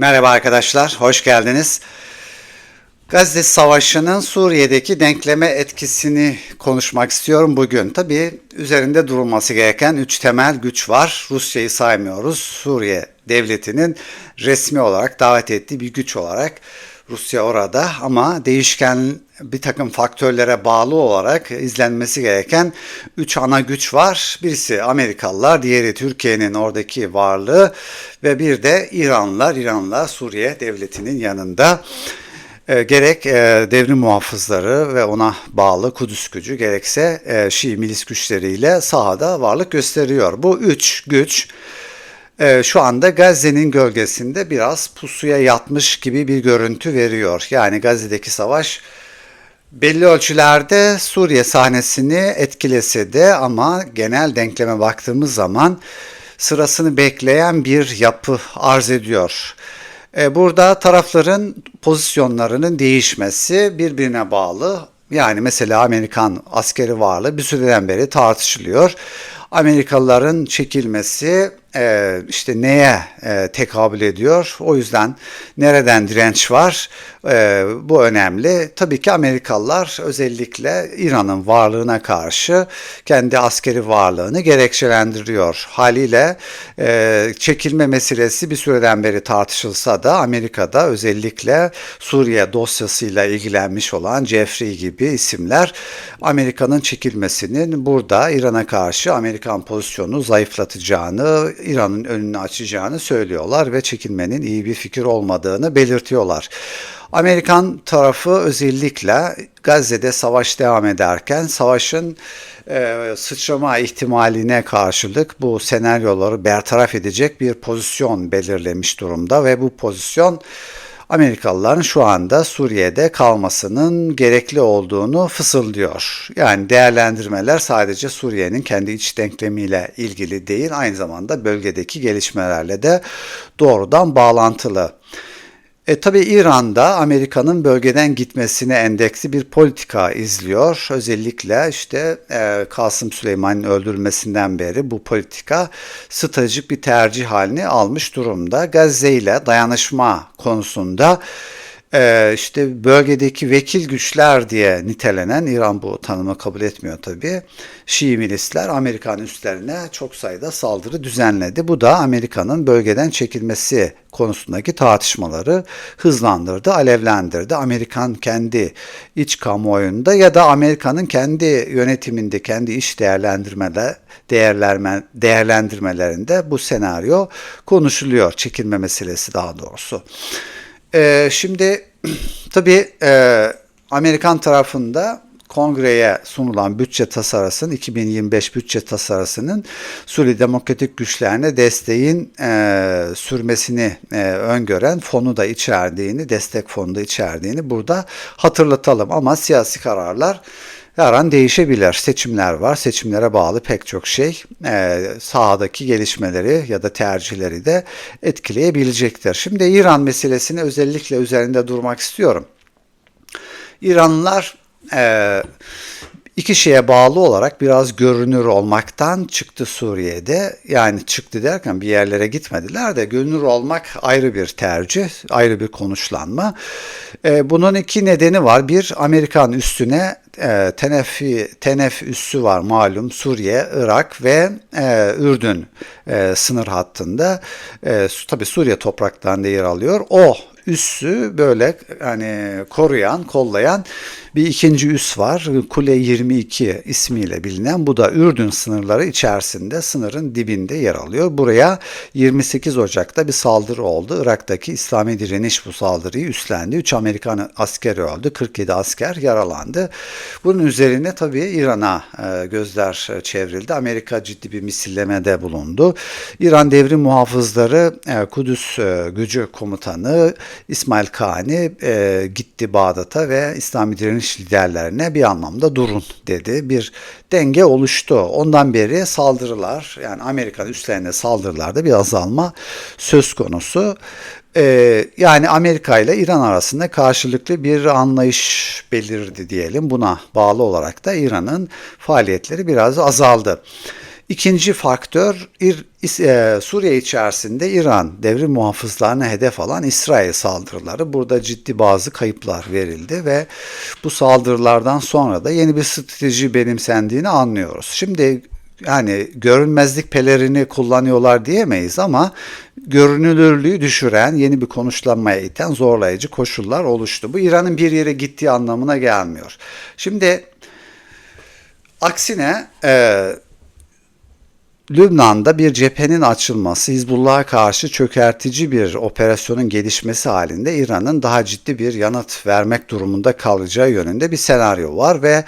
Merhaba arkadaşlar, hoş geldiniz. Gazze Savaşı'nın Suriye'deki denkleme etkisini konuşmak istiyorum bugün. Tabii üzerinde durulması gereken üç temel güç var. Rusya'yı saymıyoruz. Suriye devletinin resmi olarak davet ettiği bir güç olarak Rusya orada ama değişken bir takım faktörlere bağlı olarak izlenmesi gereken üç ana güç var. Birisi Amerikalılar, diğeri Türkiye'nin oradaki varlığı ve bir de İranlılar. İranlılar Suriye devletinin yanında. E, gerek e, devrim muhafızları ve ona bağlı Kudüs gücü gerekse e, Şii milis güçleriyle sahada varlık gösteriyor. Bu üç güç e, şu anda Gazze'nin gölgesinde biraz pusuya yatmış gibi bir görüntü veriyor. Yani Gazze'deki savaş belli ölçülerde Suriye sahnesini etkilese de ama genel denkleme baktığımız zaman sırasını bekleyen bir yapı arz ediyor. E, burada tarafların pozisyonlarının değişmesi birbirine bağlı. Yani mesela Amerikan askeri varlığı bir süreden beri tartışılıyor. Amerikalıların çekilmesi e, işte neye e, tekabül ediyor? O yüzden nereden direnç var? E, bu önemli. Tabii ki Amerikalılar özellikle İran'ın varlığına karşı kendi askeri varlığını gerekçelendiriyor. Haliyle e, çekilme meselesi bir süreden beri tartışılsa da Amerika'da özellikle Suriye dosyasıyla ilgilenmiş olan Jeffrey gibi isimler Amerika'nın çekilmesinin burada İran'a karşı Amerikan pozisyonunu zayıflatacağını İran'ın önünü açacağını söylüyorlar ve çekilmenin iyi bir fikir olmadığını belirtiyorlar. Amerikan tarafı özellikle Gazze'de savaş devam ederken savaşın e, sıçrama ihtimaline karşılık bu senaryoları bertaraf edecek bir pozisyon belirlemiş durumda ve bu pozisyon Amerikalıların şu anda Suriye'de kalmasının gerekli olduğunu fısıldıyor. Yani değerlendirmeler sadece Suriye'nin kendi iç denklemiyle ilgili değil, aynı zamanda bölgedeki gelişmelerle de doğrudan bağlantılı. E tabi İran'da Amerika'nın bölgeden gitmesine endeksli bir politika izliyor. Özellikle işte e, Kasım Süleyman'ın öldürülmesinden beri bu politika stratejik bir tercih halini almış durumda. Gazze ile dayanışma konusunda e, işte bölgedeki vekil güçler diye nitelenen İran bu tanımı kabul etmiyor tabi. Şii milisler Amerikan üstlerine çok sayıda saldırı düzenledi. Bu da Amerika'nın bölgeden çekilmesi konusundaki tartışmaları hızlandırdı, alevlendirdi. Amerikan kendi iç kamuoyunda ya da Amerika'nın kendi yönetiminde, kendi iş değerlendirmeler değerlerme, değerlendirmelerinde bu senaryo konuşuluyor. Çekilme meselesi daha doğrusu. Ee, şimdi tabii e, Amerikan tarafında kongreye sunulan bütçe tasarısının 2025 bütçe tasarısının Suriye Demokratik Güçlerine desteğin e, sürmesini e, öngören fonu da içerdiğini, destek fonu da içerdiğini burada hatırlatalım. Ama siyasi kararlar her an değişebilir. Seçimler var. Seçimlere bağlı pek çok şey e, sahadaki gelişmeleri ya da tercihleri de etkileyebilecektir. Şimdi İran meselesini özellikle üzerinde durmak istiyorum. İranlılar e, iki şeye bağlı olarak biraz görünür olmaktan çıktı Suriye'de. Yani çıktı derken bir yerlere gitmediler de görünür olmak ayrı bir tercih, ayrı bir konuşlanma. E, bunun iki nedeni var. Bir, Amerikan üstüne e, Tenefi, Tenef üssü var malum Suriye, Irak ve e, Ürdün e, sınır hattında. E, tabi Suriye topraklarında yer alıyor. O üssü böyle hani koruyan, kollayan bir ikinci üs var. Kule 22 ismiyle bilinen. Bu da Ürdün sınırları içerisinde sınırın dibinde yer alıyor. Buraya 28 Ocak'ta bir saldırı oldu. Irak'taki İslami direniş bu saldırıyı üstlendi. 3 Amerikan askeri öldü. 47 asker yaralandı. Bunun üzerine tabii İran'a e, gözler çevrildi. Amerika ciddi bir misillemede bulundu. İran devrim muhafızları e, Kudüs e, gücü komutanı İsmail Kani gitti Bağdat'a ve İslami direniş direniş liderlerine bir anlamda durun dedi. Bir denge oluştu. Ondan beri saldırılar yani Amerikan üstlerine saldırılarda bir azalma söz konusu. Ee, yani Amerika ile İran arasında karşılıklı bir anlayış belirdi diyelim. Buna bağlı olarak da İran'ın faaliyetleri biraz azaldı. İkinci faktör e, Suriye içerisinde İran devrim muhafızlarına hedef alan İsrail saldırıları. Burada ciddi bazı kayıplar verildi ve bu saldırılardan sonra da yeni bir strateji benimsendiğini anlıyoruz. Şimdi yani görünmezlik pelerini kullanıyorlar diyemeyiz ama görünürlüğü düşüren, yeni bir konuşlanmaya iten zorlayıcı koşullar oluştu. Bu İran'ın bir yere gittiği anlamına gelmiyor. Şimdi aksine e, Lübnan'da bir cephenin açılması, Hizbullah'a karşı çökertici bir operasyonun gelişmesi halinde İran'ın daha ciddi bir yanıt vermek durumunda kalacağı yönünde bir senaryo var ve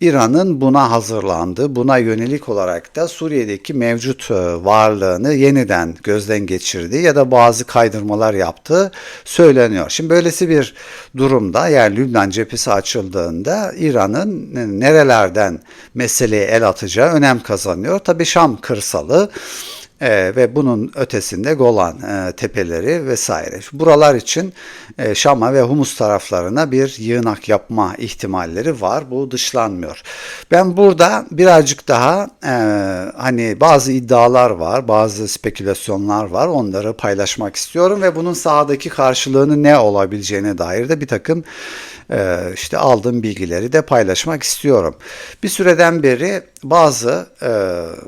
İran'ın buna hazırlandığı, buna yönelik olarak da Suriye'deki mevcut e, varlığını yeniden gözden geçirdiği ya da bazı kaydırmalar yaptığı söyleniyor. Şimdi böylesi bir durumda yani Lübnan cephesi açıldığında İran'ın nerelerden meseleye el atacağı önem kazanıyor. Tabii Şam kırsalı e, ve bunun ötesinde Golan e, tepeleri vesaire. Buralar için e, Şam'a ve Humus taraflarına bir yığınak yapma ihtimalleri var. Bu dışlanmıyor. Ben burada birazcık daha e, hani bazı iddialar var, bazı spekülasyonlar var. Onları paylaşmak istiyorum ve bunun sahadaki karşılığını ne olabileceğine dair de bir takım e, işte aldığım bilgileri de paylaşmak istiyorum. Bir süreden beri bazı e,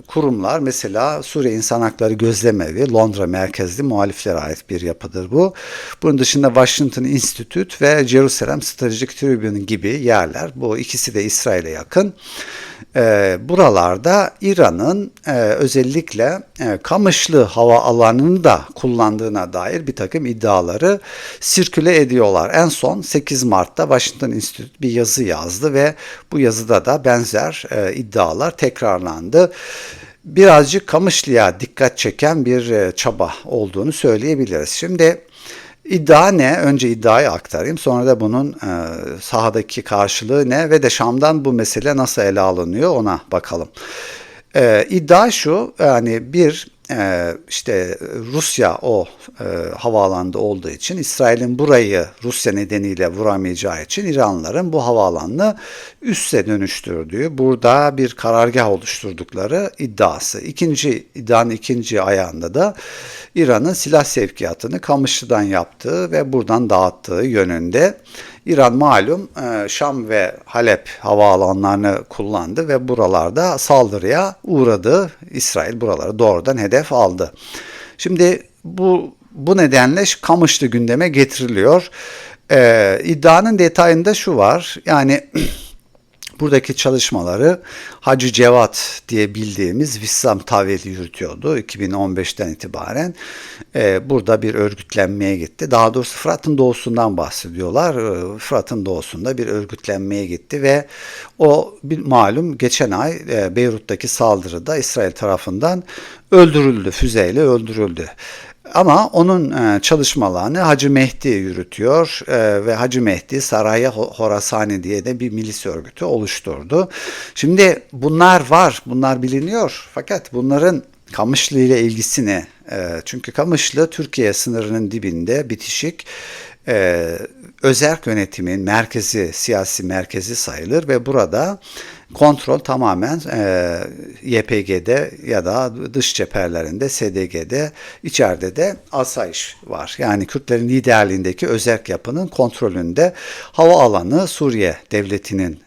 kurumlar mesela Suriye İnsan Hakları Gözlemevi Londra merkezli muhaliflere ait bir yapıdır bu. Bunun dışında Washington Institute ve Jerusalem Strategic Tribune gibi yerler. Bu ikisi de İsrail'e yakın e, buralarda İran'ın e, özellikle e, Kamışlı hava alanını da kullandığına dair bir takım iddiaları sirküle ediyorlar. En son 8 Mart'ta Washington Institute bir yazı yazdı ve bu yazıda da benzer e, iddialar tekrarlandı birazcık Kamışlı'ya dikkat çeken bir e, çaba olduğunu söyleyebiliriz. Şimdi İddia ne? Önce iddiayı aktarayım. Sonra da bunun e, sahadaki karşılığı ne ve de Şam'dan bu mesele nasıl ele alınıyor ona bakalım. E, iddia şu yani bir e, işte Rusya o e, havaalanında olduğu için İsrail'in burayı Rusya nedeniyle vuramayacağı için İranlıların bu havaalanını üsse dönüştürdüğü, burada bir karargah oluşturdukları iddiası. İkinci iddianın ikinci ayağında da İran'ın silah sevkiyatını Kamışlı'dan yaptığı ve buradan dağıttığı yönünde. İran malum e, Şam ve Halep havaalanlarını kullandı ve buralarda saldırıya uğradı. İsrail buraları doğrudan hedef aldı. Şimdi bu bu nedenle Kamışlı gündeme getiriliyor. Ee, iddianın detayında şu var. Yani Buradaki çalışmaları Hacı Cevat diye bildiğimiz Vissam Taveli yürütüyordu 2015'ten itibaren. Ee, burada bir örgütlenmeye gitti. Daha doğrusu Fırat'ın doğusundan bahsediyorlar. Ee, Fırat'ın doğusunda bir örgütlenmeye gitti ve o bir malum geçen ay e, Beyrut'taki saldırıda İsrail tarafından öldürüldü, füzeyle öldürüldü. Ama onun e, çalışmalarını Hacı Mehdi yürütüyor e, ve Hacı Mehdi Saraya Horasani diye de bir milis örgütü oluşturdu. Şimdi bunlar var, bunlar biliniyor fakat bunların Kamışlı ile ilgisi ne? E, çünkü Kamışlı Türkiye sınırının dibinde bitişik özerk yönetimin merkezi, siyasi merkezi sayılır ve burada kontrol tamamen e, YPG'de ya da dış cephelerinde, SDG'de, içeride de asayiş var. Yani Kürtlerin liderliğindeki özerk yapının kontrolünde hava alanı Suriye devletinin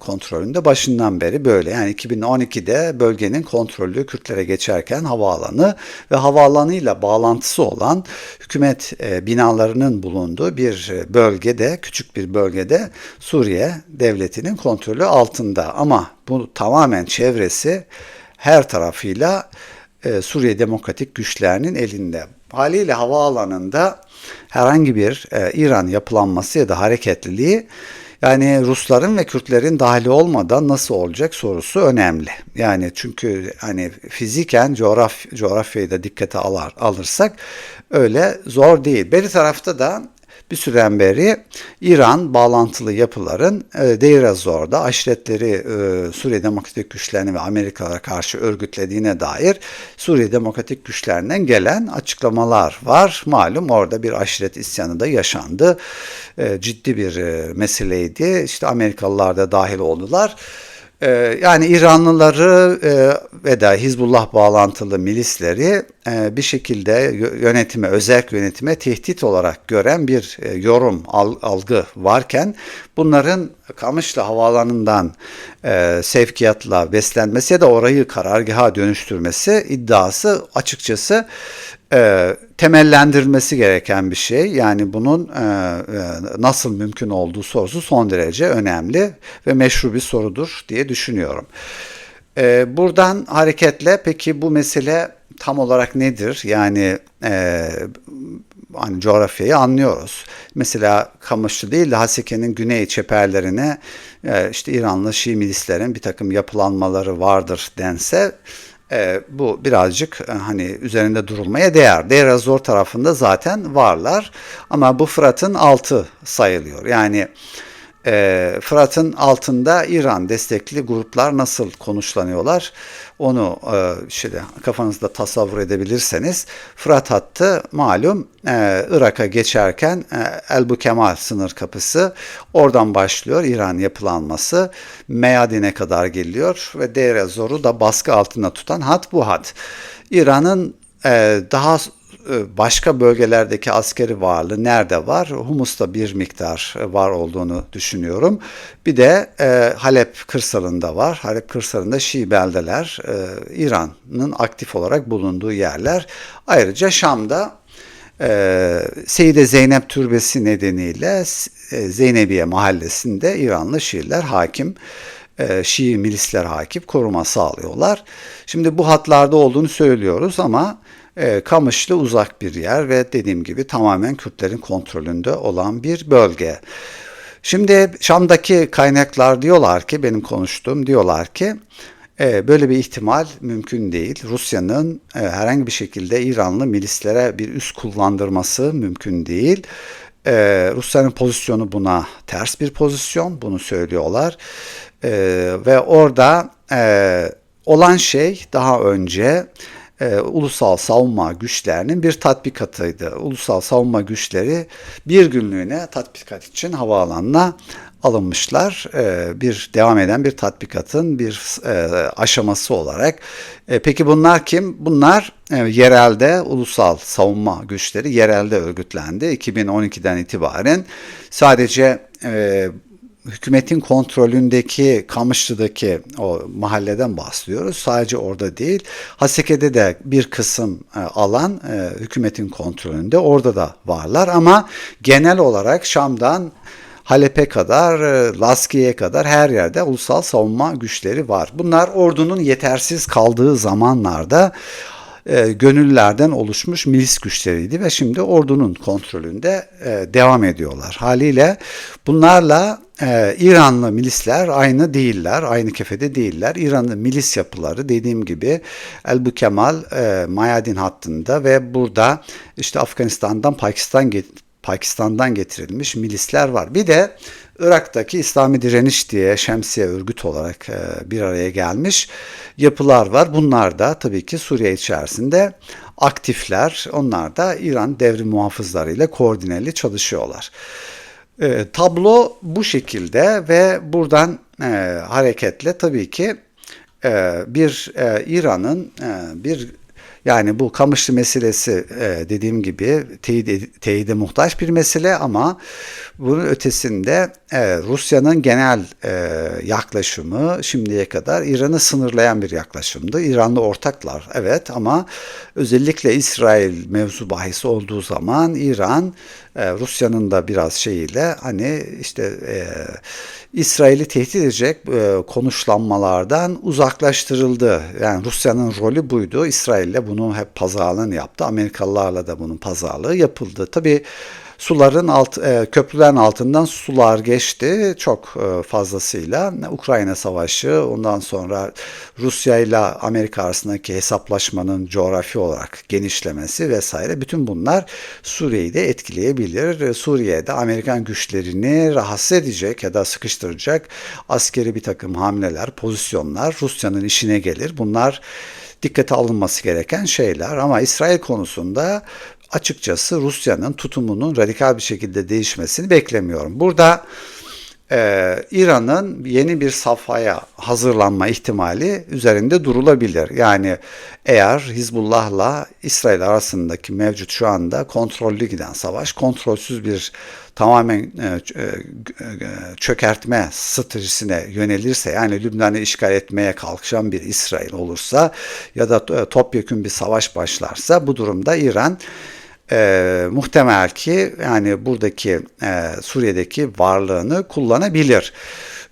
kontrolünde başından beri böyle. Yani 2012'de bölgenin kontrolü Kürtlere geçerken havaalanı ve havaalanıyla bağlantısı olan hükümet e, binalarının bulunduğu bir bölgede, küçük bir bölgede Suriye devletinin kontrolü altında. Ama bu tamamen çevresi her tarafıyla e, Suriye Demokratik Güçlerinin elinde. Haliyle havaalanında herhangi bir İran yapılanması ya da hareketliliği yani Rusların ve Kürtlerin dahili olmadan nasıl olacak sorusu önemli. Yani çünkü hani fiziken coğraf coğrafyayı da dikkate alır, alırsak öyle zor değil. Beri tarafta da bir süreden beri İran bağlantılı yapıların e, Deir Zor'da aşiretleri e, Suriye Demokratik Güçlerine ve Amerikalara karşı örgütlediğine dair Suriye Demokratik Güçlerinden gelen açıklamalar var. Malum orada bir aşiret isyanı da yaşandı. E, ciddi bir e, meseleydi. İşte Amerikalılar da dahil oldular. Ee, yani İranlıları e, ve da Hizbullah bağlantılı milisleri e, bir şekilde yönetime, özel yönetime tehdit olarak gören bir e, yorum, algı varken bunların Kamışlı Havaalanı'ndan sevkiyatla beslenmesi ya da orayı karargaha dönüştürmesi iddiası açıkçası e, temellendirilmesi gereken bir şey. Yani bunun e, e, nasıl mümkün olduğu sorusu son derece önemli ve meşru bir sorudur diye düşünüyorum. E, buradan hareketle peki bu mesele tam olarak nedir? Yani e, hani coğrafyayı anlıyoruz. Mesela Kamışlı değil de Haseke'nin güney çeperlerine e, işte İranlı Şii milislerin bir takım yapılanmaları vardır dense e, bu birazcık e, hani üzerinde durulmaya değer. Deir tarafında zaten varlar ama bu Fırat'ın altı sayılıyor. Yani e, Fırat'ın altında İran destekli gruplar nasıl konuşlanıyorlar onu e, işte kafanızda tasavvur edebilirseniz Fırat hattı malum e, Irak'a geçerken e, El Kemal sınır kapısı oradan başlıyor İran yapılanması Meyadin'e kadar geliyor ve Deir Zor'u da baskı altında tutan hat bu hat. İran'ın e, daha başka bölgelerdeki askeri varlığı nerede var? Humus'ta bir miktar var olduğunu düşünüyorum. Bir de e, Halep kırsalında var. Halep kırsalında Şii beldeler, e, İran'ın aktif olarak bulunduğu yerler. Ayrıca Şam'da e, Seyide Zeynep Türbesi nedeniyle e, Zeynebiye mahallesinde İranlı Şiiler hakim. E, Şii milisler hakim koruma sağlıyorlar. Şimdi bu hatlarda olduğunu söylüyoruz ama e, Kamışlı uzak bir yer ve dediğim gibi tamamen Kürtlerin kontrolünde olan bir bölge. Şimdi Şam'daki kaynaklar diyorlar ki benim konuştuğum diyorlar ki e, böyle bir ihtimal mümkün değil. Rusya'nın e, herhangi bir şekilde İranlı milislere bir üst kullandırması mümkün değil. E, Rusya'nın pozisyonu buna ters bir pozisyon, bunu söylüyorlar. E, ve orada olan şey daha önce e, ulusal savunma güçlerinin bir tatbikatıydı. Ulusal savunma güçleri bir günlüğüne tatbikat için havaalanına alınmışlar. E, bir devam eden bir tatbikatın bir e, aşaması olarak. E, peki bunlar kim? Bunlar e, yerelde ulusal savunma güçleri yerelde örgütlendi. 2012'den itibaren sadece e, hükümetin kontrolündeki Kamışlı'daki o mahalleden bahsediyoruz. Sadece orada değil. Haseke'de de bir kısım e, alan e, hükümetin kontrolünde. Orada da varlar ama genel olarak Şam'dan Halep'e kadar, e, Laskiye'ye kadar her yerde ulusal savunma güçleri var. Bunlar ordunun yetersiz kaldığı zamanlarda e, gönüllerden oluşmuş milis güçleriydi ve şimdi ordunun kontrolünde e, devam ediyorlar. Haliyle bunlarla e, İranlı milisler aynı değiller, aynı kefede değiller. İranlı milis yapıları dediğim gibi Elbu Kemal Mayadin hattında ve burada işte Afganistan'dan Pakistan Pakistan'dan getirilmiş milisler var. Bir de Irak'taki İslami Direniş diye şemsiye örgüt olarak e, bir araya gelmiş yapılar var. Bunlar da tabii ki Suriye içerisinde aktifler. Onlar da İran devrim muhafızları ile koordineli çalışıyorlar. E, tablo bu şekilde ve buradan e, hareketle tabii ki bir İran'ın bir yani bu Kamışlı meselesi e, dediğim gibi teyide, teyide muhtaç bir mesele ama bunun ötesinde e, Rusya'nın genel e, yaklaşımı şimdiye kadar İran'ı sınırlayan bir yaklaşımdı. İran'la ortaklar evet ama özellikle İsrail mevzu bahisi olduğu zaman İran e, Rusya'nın da biraz şeyiyle hani işte e, İsrail'i tehdit edecek e, konuşlanmalardan uzaklaştırıldı. Yani Rusya'nın rolü buydu. İsrail'le bunu hep pazarlığını yaptı. Amerikalılarla da bunun pazarlığı yapıldı. Tabii suların alt, e, köprülerin altından sular geçti çok e, fazlasıyla. Ukrayna Savaşı, ondan sonra Rusya ile Amerika arasındaki hesaplaşmanın coğrafi olarak genişlemesi vesaire bütün bunlar Suriye'yi de etkileyebilir. Suriye'de Amerikan güçlerini rahatsız edecek ya da sıkıştıracak askeri bir takım hamleler, pozisyonlar Rusya'nın işine gelir. Bunlar dikkate alınması gereken şeyler ama İsrail konusunda açıkçası Rusya'nın tutumunun radikal bir şekilde değişmesini beklemiyorum. Burada e, İran'ın yeni bir safhaya hazırlanma ihtimali üzerinde durulabilir. Yani eğer Hizbullah'la İsrail arasındaki mevcut şu anda kontrollü giden savaş kontrolsüz bir tamamen e, e, çökertme stratejisine yönelirse yani Lübnan'ı işgal etmeye kalkışan bir İsrail olursa ya da topyekun bir savaş başlarsa bu durumda İran e, muhtemel ki yani buradaki e, Suriye'deki varlığını kullanabilir.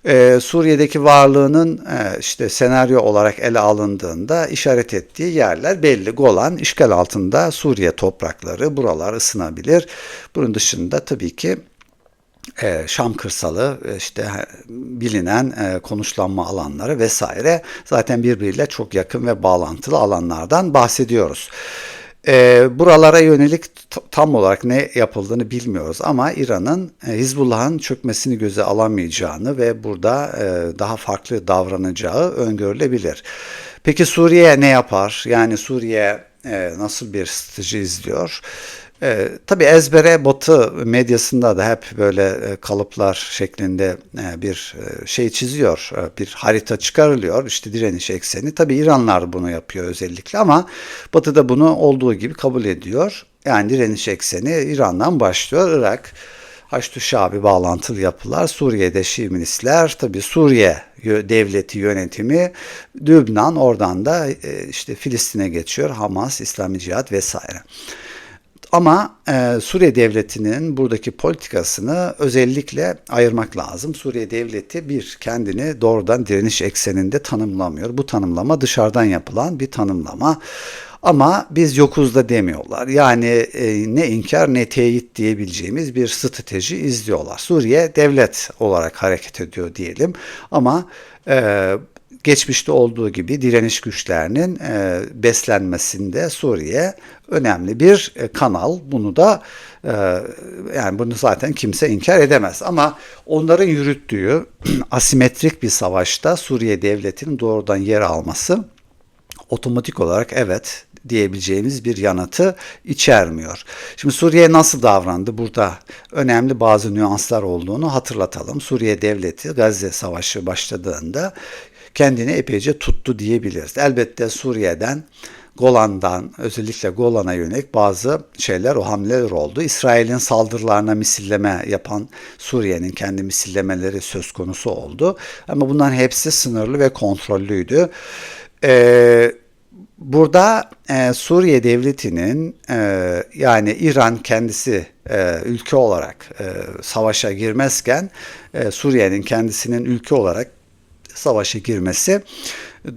E, Suriye'deki varlığının e, işte senaryo olarak ele alındığında işaret ettiği yerler belli. Golan işgal altında Suriye toprakları buralar ısınabilir. Bunun dışında tabii ki e, Şam kırsalı e, işte bilinen e, konuşlanma alanları vesaire zaten birbiriyle çok yakın ve bağlantılı alanlardan bahsediyoruz. E, buralara yönelik tam olarak ne yapıldığını bilmiyoruz ama İran'ın e, Hizbullah'ın çökmesini göze alamayacağını ve burada e, daha farklı davranacağı öngörülebilir. Peki Suriye ne yapar? Yani Suriye e, nasıl bir strateji izliyor? E, tabii ezbere Batı medyasında da hep böyle e, kalıplar şeklinde e, bir e, şey çiziyor, bir harita çıkarılıyor. İşte direniş ekseni. Tabii İranlar bunu yapıyor özellikle ama Batı da bunu olduğu gibi kabul ediyor. Yani direniş ekseni İran'dan başlıyor. Irak, Haçlı Şabi bağlantılı yapılar, Suriye'de Şii milisler, tabii Suriye devleti yönetimi, Lübnan oradan da işte Filistin'e geçiyor, Hamas, İslami Cihat vesaire. Ama e, Suriye Devleti'nin buradaki politikasını özellikle ayırmak lazım. Suriye Devleti bir kendini doğrudan direniş ekseninde tanımlamıyor. Bu tanımlama dışarıdan yapılan bir tanımlama. Ama biz yokuz da demiyorlar. Yani e, ne inkar ne teyit diyebileceğimiz bir strateji izliyorlar. Suriye devlet olarak hareket ediyor diyelim. Ama e, geçmişte olduğu gibi direniş güçlerinin e, beslenmesinde Suriye önemli bir e, kanal. Bunu da e, yani bunu zaten kimse inkar edemez. Ama onların yürüttüğü asimetrik bir savaşta Suriye devletinin doğrudan yer alması otomatik olarak evet diyebileceğimiz bir yanıtı içermiyor. Şimdi Suriye nasıl davrandı? Burada önemli bazı nüanslar olduğunu hatırlatalım. Suriye devleti Gazze Savaşı başladığında kendini epeyce tuttu diyebiliriz. Elbette Suriye'den Golan'dan özellikle Golan'a yönelik bazı şeyler o hamleler oldu. İsrail'in saldırılarına misilleme yapan Suriye'nin kendi misillemeleri söz konusu oldu. Ama bunların hepsi sınırlı ve kontrollüydü. Ee, burada e, Suriye devletinin e, yani İran kendisi e, ülke olarak e, savaşa girmezken e, Suriye'nin kendisinin ülke olarak savaşa girmesi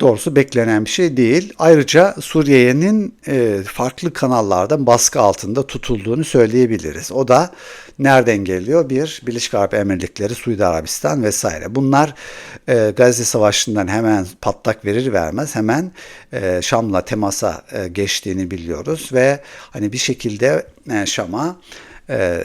doğrusu beklenen bir şey değil. Ayrıca Suriye'nin e, farklı kanallardan baskı altında tutulduğunu söyleyebiliriz. O da nereden geliyor? Bir, Birleşik Arap Emirlikleri, Suudi Arabistan vesaire. Bunlar e, Gazze Savaşı'ndan hemen patlak verir vermez hemen e, Şam'la temasa geçtiğini biliyoruz ve hani bir şekilde Şam'a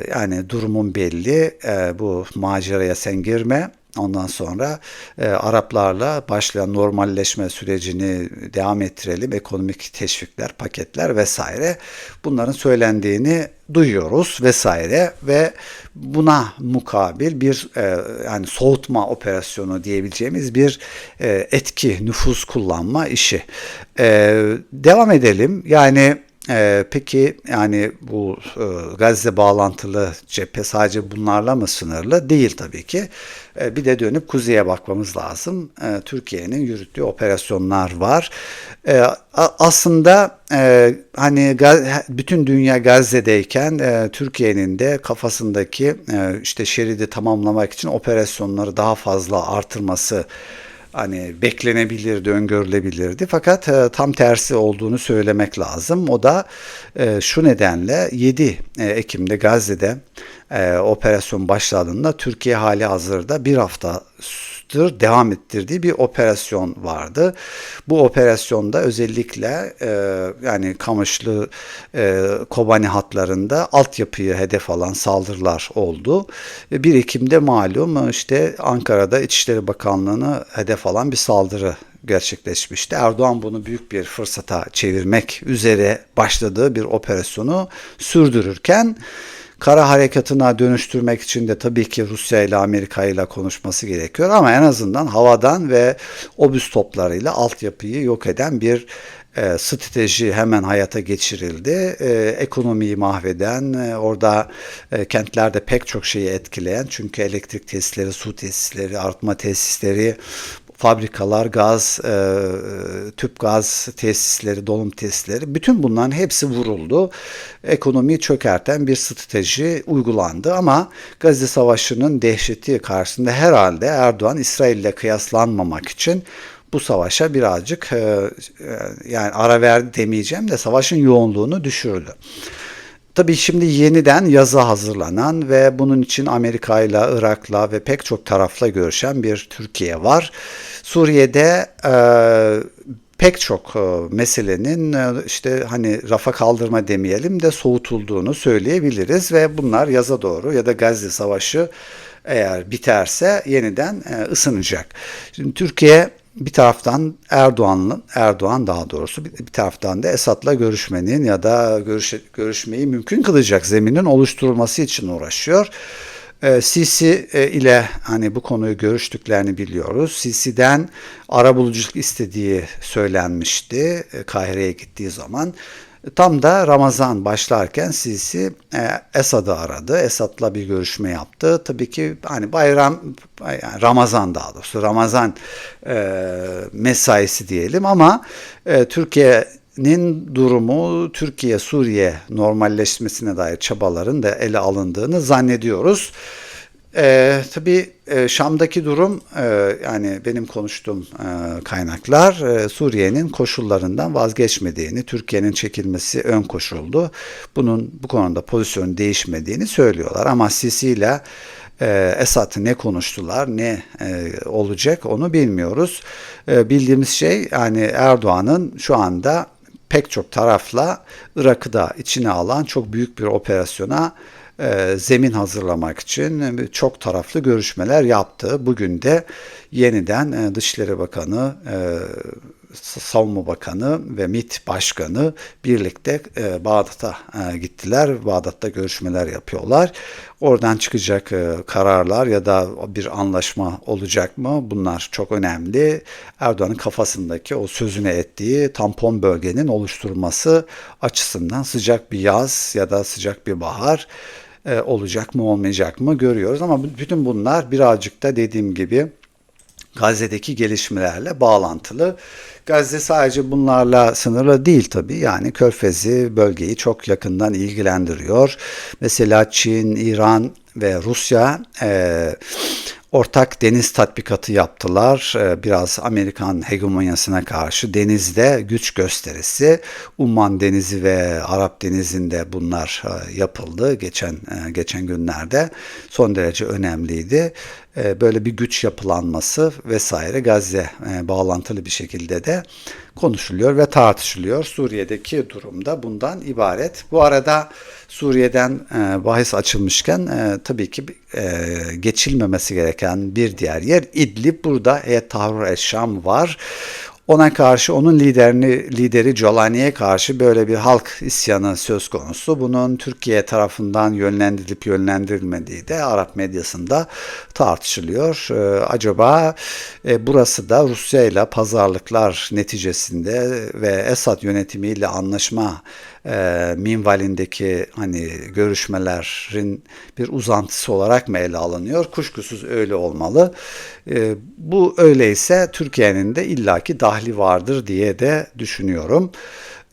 yani durumun belli, bu maceraya sen girme, Ondan sonra e, Araplarla başlayan normalleşme sürecini devam ettirelim. Ekonomik teşvikler, paketler vesaire. Bunların söylendiğini duyuyoruz vesaire ve buna mukabil bir e, yani soğutma operasyonu diyebileceğimiz bir e, etki, nüfuz kullanma işi. E, devam edelim. Yani ee, peki yani bu e, Gazze bağlantılı cephe sadece bunlarla mı sınırlı? Değil tabii ki. E, bir de dönüp kuzeye bakmamız lazım. E, Türkiye'nin yürüttüğü operasyonlar var. E, aslında e, hani bütün dünya Gazze'deyken e, Türkiye'nin de kafasındaki e, işte şeridi tamamlamak için operasyonları daha fazla artırması hani beklenebilirdi, öngörülebilirdi. Fakat e, tam tersi olduğunu söylemek lazım. O da e, şu nedenle 7 e, Ekim'de Gazze'de e, operasyon başladığında Türkiye hali hazırda bir hafta yıllardır devam ettirdiği bir operasyon vardı. Bu operasyonda özellikle e, yani Kamışlı e, Kobani hatlarında altyapıyı hedef alan saldırılar oldu. 1 Ekim'de malum işte Ankara'da İçişleri Bakanlığı'nı hedef alan bir saldırı gerçekleşmişti. Erdoğan bunu büyük bir fırsata çevirmek üzere başladığı bir operasyonu sürdürürken Kara harekatına dönüştürmek için de tabii ki Rusya ile Amerika ile konuşması gerekiyor ama en azından havadan ve obüs toplarıyla altyapıyı yok eden bir e, strateji hemen hayata geçirildi. E, ekonomiyi mahveden, e, orada e, kentlerde pek çok şeyi etkileyen çünkü elektrik tesisleri, su tesisleri, arıtma tesisleri, fabrikalar, gaz, e, tüp gaz tesisleri, dolum tesisleri bütün bunların hepsi vuruldu. Ekonomiyi çökerten bir strateji uygulandı ama Gazze Savaşı'nın dehşeti karşısında herhalde Erdoğan İsrail ile kıyaslanmamak için bu savaşa birazcık e, e, yani ara verdi demeyeceğim de savaşın yoğunluğunu düşürdü. Tabii şimdi yeniden yaza hazırlanan ve bunun için Amerika ile Irak'la ve pek çok tarafla görüşen bir Türkiye var. Suriye'de e, pek çok e, meselenin e, işte hani rafa kaldırma demeyelim de soğutulduğunu söyleyebiliriz ve bunlar yaza doğru ya da Gazze Savaşı eğer biterse yeniden e, ısınacak. Şimdi Türkiye bir taraftan Erdoğan'la Erdoğan daha doğrusu bir taraftan da Esad'la görüşmenin ya da görüş, görüşmeyi mümkün kılacak zeminin oluşturulması için uğraşıyor. E, Sisi e, ile hani bu konuyu görüştüklerini biliyoruz. Sisi'den arabuluculuk istediği söylenmişti e, Kahire'ye gittiği zaman. Tam da Ramazan başlarken Sisi e, Esad'ı aradı. Esad'la bir görüşme yaptı. Tabii ki hani bayram Ramazan daha doğrusu Ramazan e, mesaisi diyelim ama e, Türkiye'nin durumu Türkiye-Suriye normalleşmesine dair çabaların da ele alındığını zannediyoruz. Ee, tabii e, Şam'daki durum e, yani benim konuştuğum e, kaynaklar e, Suriye'nin koşullarından vazgeçmediğini, Türkiye'nin çekilmesi ön koşuldu. Bunun bu konuda pozisyon değişmediğini söylüyorlar ama Sisi ile e, ne konuştular, ne e, olacak onu bilmiyoruz. E, bildiğimiz şey yani Erdoğan'ın şu anda pek çok tarafla Irak'ı da içine alan çok büyük bir operasyona e, zemin hazırlamak için çok taraflı görüşmeler yaptı. Bugün de yeniden e, Dışişleri Bakanı, e, Savunma Bakanı ve MİT Başkanı birlikte Bağdat'a gittiler. Bağdat'ta görüşmeler yapıyorlar. Oradan çıkacak kararlar ya da bir anlaşma olacak mı? Bunlar çok önemli. Erdoğan'ın kafasındaki o sözüne ettiği tampon bölgenin oluşturulması açısından sıcak bir yaz ya da sıcak bir bahar e, olacak mı olmayacak mı görüyoruz. Ama bütün bunlar birazcık da dediğim gibi Gazze'deki gelişmelerle bağlantılı. Gazze sadece bunlarla sınırlı değil tabii. Yani Körfez'i, bölgeyi çok yakından ilgilendiriyor. Mesela Çin, İran ve Rusya e, ortak deniz tatbikatı yaptılar. Ee, biraz Amerikan hegemonyasına karşı denizde güç gösterisi. Umman Denizi ve Arap Denizi'nde bunlar e, yapıldı geçen e, geçen günlerde. Son derece önemliydi. Ee, böyle bir güç yapılanması vesaire Gazze e, bağlantılı bir şekilde de konuşuluyor ve tartışılıyor. Suriye'deki durumda bundan ibaret. Bu arada Suriye'den e, bahis açılmışken e, tabii ki e, geçilmemesi gereken bir diğer yer İdlib. Burada Heyet Tahrir Eşşam var. Ona karşı onun liderini lideri Jolani'ye karşı böyle bir halk isyanı söz konusu. Bunun Türkiye tarafından yönlendirilip yönlendirilmediği de Arap medyasında tartışılıyor. Ee, acaba e, burası da Rusya ile pazarlıklar neticesinde ve Esad yönetimiyle anlaşma e, minvalindeki hani görüşmelerin bir uzantısı olarak mı ele alınıyor? Kuşkusuz öyle olmalı. E, bu öyleyse Türkiye'nin de illaki dahli vardır diye de düşünüyorum.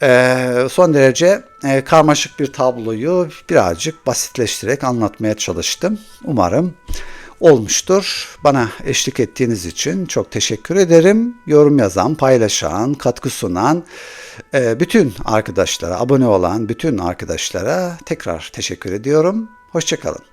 E, son derece e, karmaşık bir tabloyu birazcık basitleştirerek anlatmaya çalıştım. Umarım olmuştur. Bana eşlik ettiğiniz için çok teşekkür ederim. Yorum yazan, paylaşan, katkı sunan bütün arkadaşlara, abone olan bütün arkadaşlara tekrar teşekkür ediyorum. Hoşçakalın.